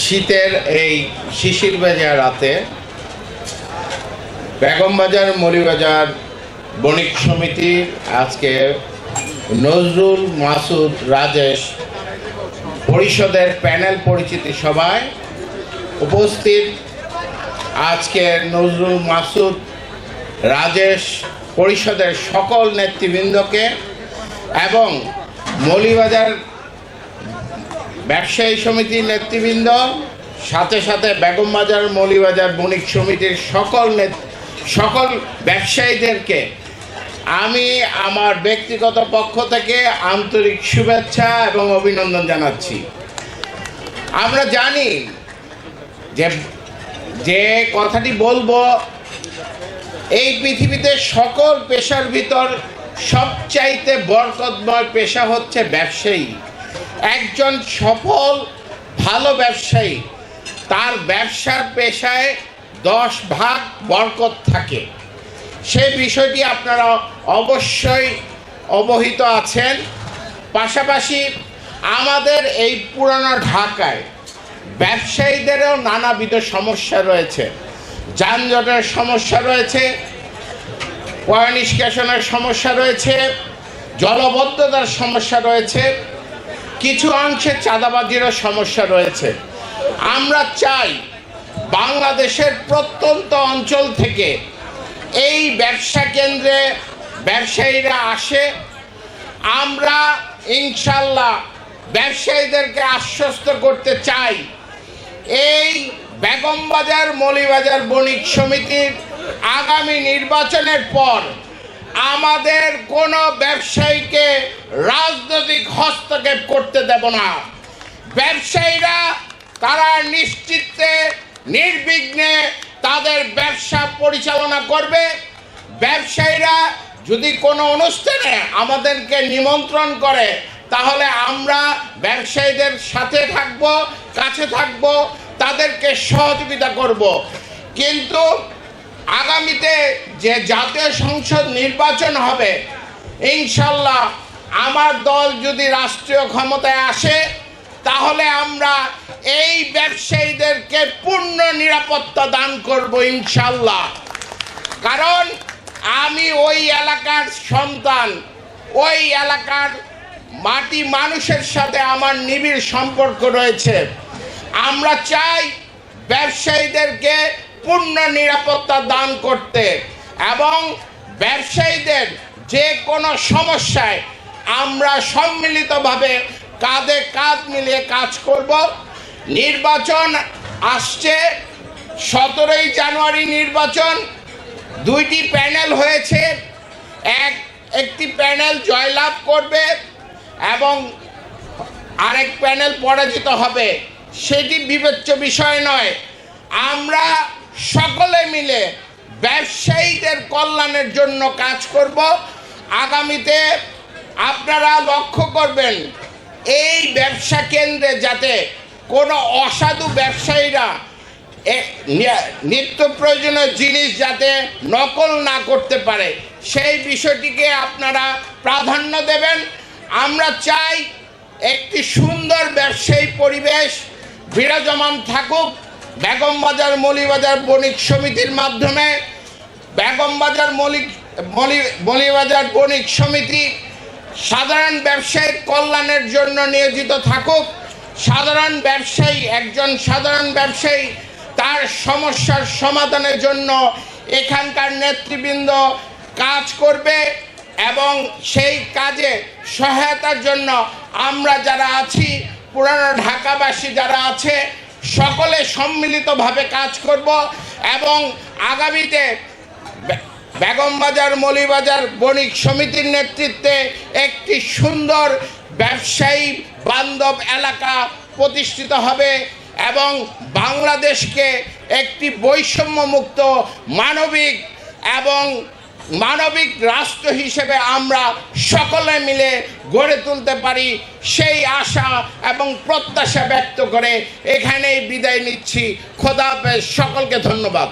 শীতের এই শিশির ভেজা রাতে বেগমবাজার মরিবাজার বণিক সমিতির আজকে নজরুল মাসুদ রাজেশ পরিষদের প্যানেল পরিচিতি সভায় উপস্থিত আজকে নজরুল মাসুদ রাজেশ পরিষদের সকল নেতৃবৃন্দকে এবং মৌলিবাজার ব্যবসায়ী সমিতির নেতৃবৃন্দ, সাথে সাথে বেগমবাজার মৌলিবাজার বণিক সমিতির সকল সকল ব্যবসায়ীদেরকে আমি আমার ব্যক্তিগত পক্ষ থেকে আন্তরিক শুভেচ্ছা এবং অভিনন্দন জানাচ্ছি। আমরা জানি যে যে কথাটি বলব, এই পৃথিবীতে সকল পেশার ভিতর সবচাইতে বরকতময় পেশা হচ্ছে ব্যবসায়ী। একজন সফল, ভালো ব্যবসায়ী, তার ব্যবসার পেশায় দশ ভাগ বরকত থাকে। সেই বিষয়টি আপনারা অবশ্যই অবহিত আছেন। পাশাপাশি আমাদের এই পুরানো ঢাকায় ব্যবসায়ীদেরও নানাবিধ সমস্যা রয়েছে। যানজটের সমস্যা রয়েছে পয় নিষ্কাশনের সমস্যা রয়েছে, জলবদ্ধতার সমস্যা রয়েছে। কিছু অংশে চাঁদাবাজিরও সমস্যা রয়েছে। আমরা চাই বাংলাদেশের প্রত্যন্ত অঞ্চল থেকে এই ব্যবসা কেন্দ্রে ব্যবসায়ীরা আসে। আমরা ইনশাল্লাহ ব্যবসায়ীদেরকে আশ্বস্ত করতে চাই। এই বেগমবাজার মৌলিবাজার বণিক সমিতির আগামী নির্বাচনের পর আমাদের কোনো ব্যবসায়ীকে রাজনৈতিক হস্তক্ষেপ করতে দেব না। ব্যবসায়ীরা তারা নিশ্চিতে নির্বিঘ্নে তাদের ব্যবসা পরিচালনা করবে। ব্যবসায়ীরা যদি কোনো অনুষ্ঠানে আমাদেরকে নিমন্ত্রণ করে, তাহলে আমরা ব্যবসায়ীদের সাথে থাকব, কাছে থাকব, তাদেরকে সহযোগিতা করব। কিন্তু আগামীতে যে জাতীয় সংসদ নির্বাচন হবে, ইনশাল্লাহ আমার দল যদি রাষ্ট্রীয় ক্ষমতায় আসে, তাহলে আমরা এই ব্যবসায়ীদেরকে পূর্ণ নিরাপত্তা দান করব ইনশাল্লাহ। কারণ আমি ওই এলাকার সন্তান, ওই এলাকার মাটি মানুষের সাথে আমার নিবিড় সম্পর্ক রয়েছে। আমরা চাই ব্যবসায়ীদেরকে পূর্ণ নিরাপত্তা দান করতে এবং ব্যবসায়ীদের যে কোনো সমস্যায় আমরা সম্মিলিতভাবে কাঁধে কাঁধ মিলিয়ে কাজ করব। নির্বাচন আসছে, সতেরোই জানুয়ারি নির্বাচন। দুইটি প্যানেল হয়েছে। এক, একটি প্যানেল জয়লাভ করবে এবং আরেক প্যানেল পরাজিত হবে। সেটি বিবেচ্য বিষয় নয়। আমরা সকলে মিলে ব্যবসায়ীদের কল্যাণের জন্য কাজ করব। আগামীতে আপনারা লক্ষ্য করবেন, এই ব্যবসা কেন্দ্রে যাতে কোনো অসাধু ব্যবসায়ীরা নিত্য প্রয়োজনীয় জিনিস যাতে নকল না করতে পারে, সেই বিষয়টিকে আপনারা প্রাধান্য দেবেন। আমরা চাই একটি সুন্দর ব্যবসায়ী পরিবেশ, বিরাজমান থাকুক। বেগমবাজার মলিবাজার বণিক সমিতির মাধ্যমে বেগমবাজার মৌলিক মলি- মৌলিবাজার বণিক সমিতি সাধারণ ব্যবসায়ীর কল্যাণের জন্য নিয়োজিত থাকুক। সাধারণ ব্যবসায়ী, একজন সাধারণ ব্যবসায়ী তার সমস্যার সমাধানের জন্য এখানকার নেতৃবৃন্দ কাজ করবে এবং সেই কাজে সহায়তার জন্য আমরা যারা আছি, পুরানো ঢাকাবাসী যারা আছে সকলে সম্মিলিতভাবে কাজ করব এবং আগামীতে বেগমবাজার মৌলিবাজার বণিক সমিতির নেতৃত্বে একটি সুন্দর ব্যবসায়ী বান্ধব এলাকা প্রতিষ্ঠিত হবে এবং বাংলাদেশকে একটি বৈষম্যমুক্ত মানবিক এবং মানবিক রাষ্ট্র হিসেবে আমরা সকলে মিলে গড়ে তুলতে পারি সেই আশা এবং প্রত্যাশা ব্যক্ত করে এখানেই বিদায় নিচ্ছি। খোদাপের সকলকে ধন্যবাদ।